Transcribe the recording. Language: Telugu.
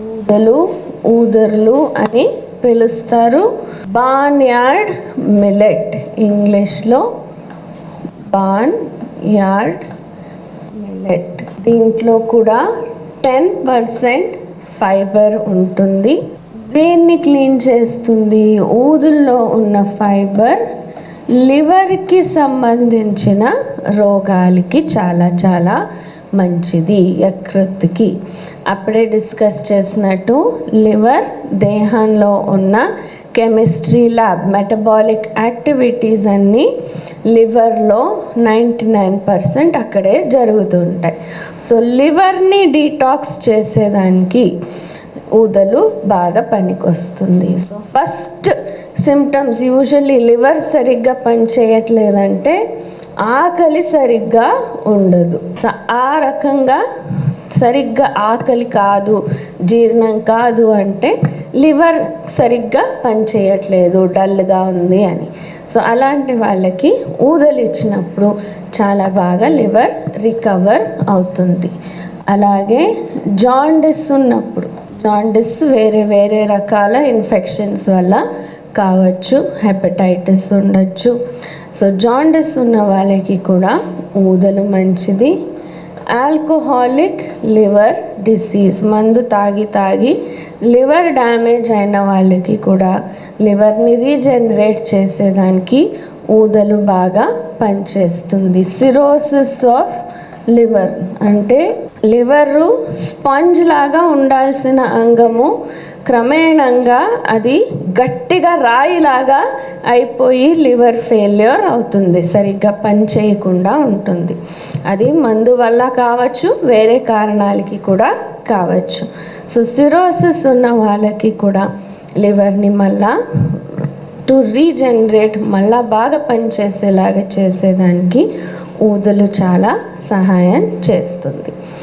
ఊదలు ఊదర్లు అని పిలుస్తారు. బాన్యార్డ్ మిలెట్ ఇంగ్లీష్లో బాన్ యార్డ్ మిల్లెట్. దీంట్లో కూడా టెన్ పర్సెంట్ ఫైబర్ ఉంటుంది. దేన్ని క్లీన్ చేస్తుంది? ఊదుల్లో ఉన్న ఫైబర్ లివర్కి సంబంధించిన రోగాలకి చాలా చాలా మంచిది యకృత్కి అప్పుడే డిస్కస్ చేసినట్టు లివర్ దేహంలో ఉన్న కెమిస్ట్రీ ల్యాబ్ మెటబాలిక్ యాక్టివిటీస్ అన్నీ లివర్లో నైంటీ నైన్ పర్సెంట్ అక్కడే జరుగుతుంటాయి. సో లివర్ని డీటాక్స్ చేసేదానికి ఊదలు బాగా పనికొస్తుంది. So first symptoms usually liver సరిగ్గా పనిచేయట్లేదంటే ఆకలి సరిగ్గా ఉండదు. సో ఆ రకంగా సరిగ్గా ఆకలి కాదు జీర్ణం కాదు అంటే లివర్ సరిగ్గా పనిచేయట్లేదు డల్గా ఉంది అని. సో అలాంటి వాళ్ళకి ఊదలు ఇచ్చినప్పుడు చాలా బాగా లివర్ రికవర్ అవుతుంది. అలాగే జాండిస్ ఉన్నప్పుడు జాండిస్ వేరే వేరే రకాల ఇన్ఫెక్షన్స్ వల్ల కావచ్చు హెపటైటిస్ ఉండొచ్చు. సో జాండిస్ ఉన్న వాళ్ళకి కూడా ఊదలు మంచిది. ఆల్కహాలిక్ లివర్ డిసీజ్ మందు తాగి తాగి లివర్ డ్యామేజ్ అయిన వాళ్ళకి కూడా లివర్ని రీజనరేట్ చేసేదానికి ఊదలు బాగా పనిచేస్తుంది. సిరోసిస్ ఆఫ్ లివర్ అంటే లివరు స్పాంజ్ లాగా ఉండాల్సిన అంగము. క్రమేణంగా అది గట్టిగా రాయిలాగా అయిపోయి లివర్ ఫెయిల్యూర్ అవుతుంది. సరిగ్గా పని చేయకుండా ఉంటుంది. అది మందు వల్ల కావచ్చు వేరే కారణాలకి కూడా కావచ్చు. సో సిరోసిస్ ఉన్న వాళ్ళకి కూడా లివర్ని మళ్ళా టు రీజనరేట్ మళ్ళా బాగా పనిచేసేలాగా చేసేదానికి ఊదలు చాలా సహాయం చేస్తుంది.